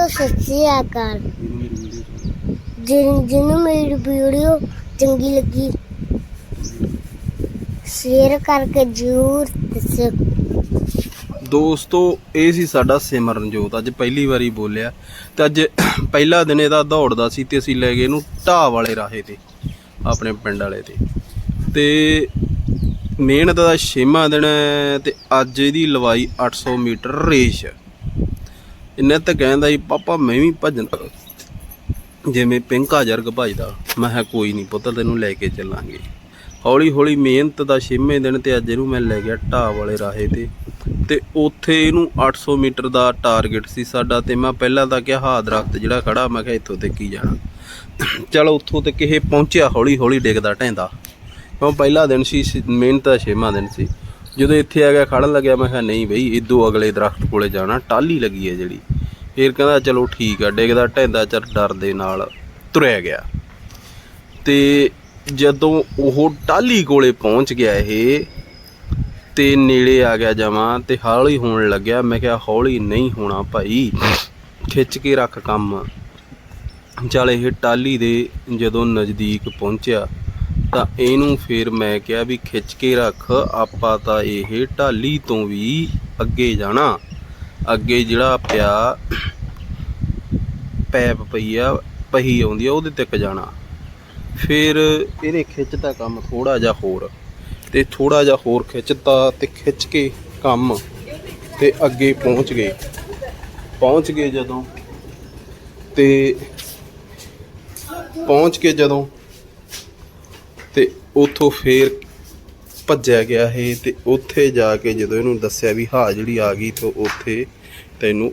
ਦੋਸਤੋ ਸਤਿ ਸ੍ਰੀ ਜਿਹਨੂੰ ਮੇਰੀ ਵੀਡੀਓ ਚੰਗੀ ਲੱਗੀ ਸ਼ੇਅਰ ਕਰਕੇ ਜਰੂਰ ਦੱਸਿਓ। ਦੋਸਤੋ, ਇਹ ਸੀ ਸਾਡਾ ਸਿਮਰਨਜੋਤ। ਅੱਜ ਪਹਿਲੀ ਵਾਰੀ ਬੋਲਿਆ। ਤੇ ਅੱਜ ਪਹਿਲਾ ਦਿਨ ਇਹਦਾ ਦੌੜਦਾ ਸੀ ਤੇ ਅਸੀਂ ਲੈ ਗਏ ਇਹਨੂੰ ਢਾਹ ਵਾਲੇ ਰਾਹੇ ਤੇ, ਆਪਣੇ ਪਿੰਡ ਵਾਲੇ ਤੇ। ਤੇ ਮਿਹਨਤ ਦਾ ਛੇਵਾਂ ਦਿਨ ਤੇ ਅੱਜ ਇਹਦੀ ਲਵਾਈ 800 ਮੀਟਰ ਰੇਸ। ਇਹਨੇ ਤਾਂ ਕਹਿੰਦਾ ਜੀ, ਪਾਪਾ, ਮੈਂ ਵੀ ਭੱਜਣਾ ਜਿਵੇਂ ਪਿੰਕਾ ਜਰਗ ਭੱਜਦਾ, ਮੈਂ ਕਿਹਾ, ਕੋਈ ਨਹੀਂ ਪੁੱਤ, ਤੈਨੂੰ ਲੈ ਕੇ ਚੱਲਾਂਗੇ। ਹੌਲੀ ਹੌਲੀ ਮਿਹਨਤ ਦਾ ਛੇਵੇਂ ਦਿਨ ਤੇ ਅੱਜ ਇਹਨੂੰ ਮੈਂ ਲੈ ਗਿਆ ਢਾਹ ਵਾਲੇ ਰਾਹੇ ਤੇ। ਤੇ ਉੱਥੇ ਇਹਨੂੰ 800 ਮੀਟਰ ਦਾ ਟਾਰਗੇਟ ਸੀ ਸਾਡਾ ਤੇ ਮੈਂ ਪਹਿਲਾਂ ਤਾਂ ਕਿਹਾ ਹਾ ਦਰਖਤ ਜਿਹੜਾ ਖੜਾ, ਮੈਂ ਕਿਹਾ, ਇੱਥੋਂ ਤੇ ਕੀ ਜਾਣਾ? ਚਲੋ ਉੱਥੋਂ ਤੇ ਕਿਹੇ ਪਹੁੰਚਿਆ ਹੌਲੀ ਹੌਲੀ ਡਿੱਗਦਾ ਢੈਂਦਾ ਕਿਉਂ? ਪਹਿਲਾ ਦਿਨ ਸੀ, ਸੀ- ਮਿਹਨਤ ਦਾ ਛੇਵਾਂ ਦਿਨ ਸੀ। ਜਦੋਂ ਇੱਥੇ ਆ ਗਿਆ, ਖੜਨ ਲੱਗਿਆ, ਮੈਂ ਕਿਹਾ ਨਹੀਂ ਬਈ ਇਦੋਂ ਅਗਲੇ ਦਰਖਤ ਕੋਲੇ ਜਾਣਾ ਟਾਲੀ ਲੱਗੀ ਹੈ ਜਿਹੜੀ। ਫਿਰ ਕਹਿੰਦਾ, ਚਲੋ ਠੀਕ ਆ, ਡਿੱਗਦਾ ਢੈਂਦਾ ਚਰ ਡਰ ਦੇ ਨਾਲ ਤੁਰਿਆ ਗਿਆ। ਤੇ ਜਦੋਂ ਉਹ ਟਾਲੀ ਕੋਲੇ ਪਹੁੰਚ ਗਿਆ ਇਹ, ਤੇ ਨੇੜੇ ਆ ਗਿਆ ਜਮਾਂ, ਤੇ ਹੌਲੀ ਹੋਣ ਲੱਗਿਆ। ਮੈਂ ਕਿਹਾ, ਹੌਲੀ ਨਹੀਂ ਹੋਣਾ ਭਾਈ, ਖਿੱਚ ਕੇ ਰੱਖ ਕੰਮ। ਚੱਲ ਇਹ ਟਾਲੀ ਦੇ ਜਦੋਂ ਨਜ਼ਦੀਕ ਪਹੁੰਚਿਆ ਤਾਂ ਇਹਨੂੰ ਫਿਰ ਮੈਂ ਕਿਹਾ ਵੀ ਖਿੱਚ ਕੇ ਰੱਖ, ਆਪਾਂ ਤਾਂ ਇਹ ਢਾਲੀ ਤੋਂ ਵੀ ਅੱਗੇ ਜਾਣਾ। ਅੱਗੇ ਜਿਹੜਾ ਪਿਆ ਪੈਪ ਪਈ ਆ, ਪਹੀ ਆਉਂਦੀ ਆ, ਉਹਦੇ ਤੱਕ ਜਾਣਾ। ਫਿਰ ਇਹਨੇ ਖਿੱਚਤਾ ਕੰਮ ਥੋੜਾ ਜਿਹਾ ਹੋਰ। ਤੇ ਥੋੜਾ ਜਿਹਾ ਹੋਰ ਖਿੱਚਤਾ ਤੇ ਖਿੱਚ ਕੇ ਕੰਮ ਤੇ ਅੱਗੇ ਪਹੁੰਚ ਗਏ। ਪਹੁੰਚ ਗਏ ਜਦੋਂ ਤੇ ਪਹੁੰਚ ਕੇ ਜਦੋਂ ਤੇ ਉਥੋਂ ਫੇਰ ਭੱਜਿਆ ਗਿਆ ਇਹ ਤੇ ਉੱਥੇ ਜਾ ਕੇ ਜਦੋਂ ਇਹਨੂੰ ਦੱਸਿਆ ਵੀ ਹਾਂ, ਜਿਹੜੀ ਆ ਗਈ ਤਾਂ ਉੱਥੇ ਤੈਨੂੰ